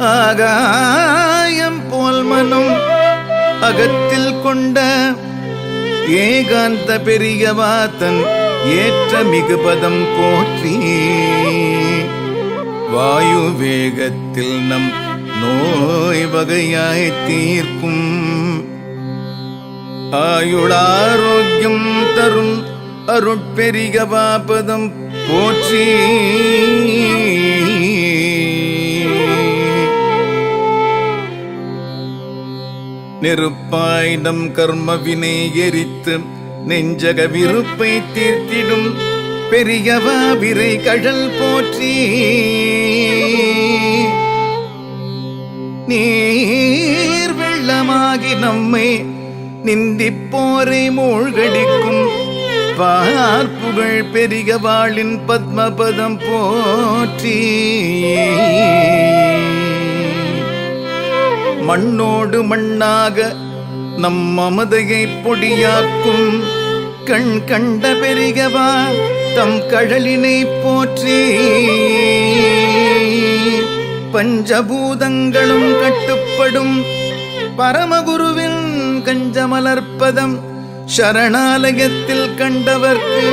ஆகாயம் போல் மனம் அகத்தில் கொண்ட ஏகாந்த பெரியவாத்தன் ஏற்ற மிகுபதம் போற்றி. வாயு வேகத்தில் நம் நோய் வகையாய் தீர்க்கும். ஆயுளாரோக்கியம் தரும் அருட்பெரிகவாபதம் போற்றி. நெருப்பாய் நம் கர்மவினை எரித்து நெஞ்சக விருப்பை தீர்த்திடும் பெரியவா விரை கழல் போற்றி. நீர் வெள்ளமாகி நம்மை நிந்திப்போரை மூழ்கடிக்கும் பார்ப்புகழ் பெரிய வாளின் பத்மபதம் போற்றி. மண்ணோடு மண்ணாக நம் மமதையை பொடியாக்கும் கண் கண்ட பெருகவா தம் கழலினை போற்றி. பஞ்சபூதங்களும் கட்டுப்படும் பரமகுருவின் கஞ்சமலர்ப்பதம் சரணாலயத்தில் கண்டவர்க்கு.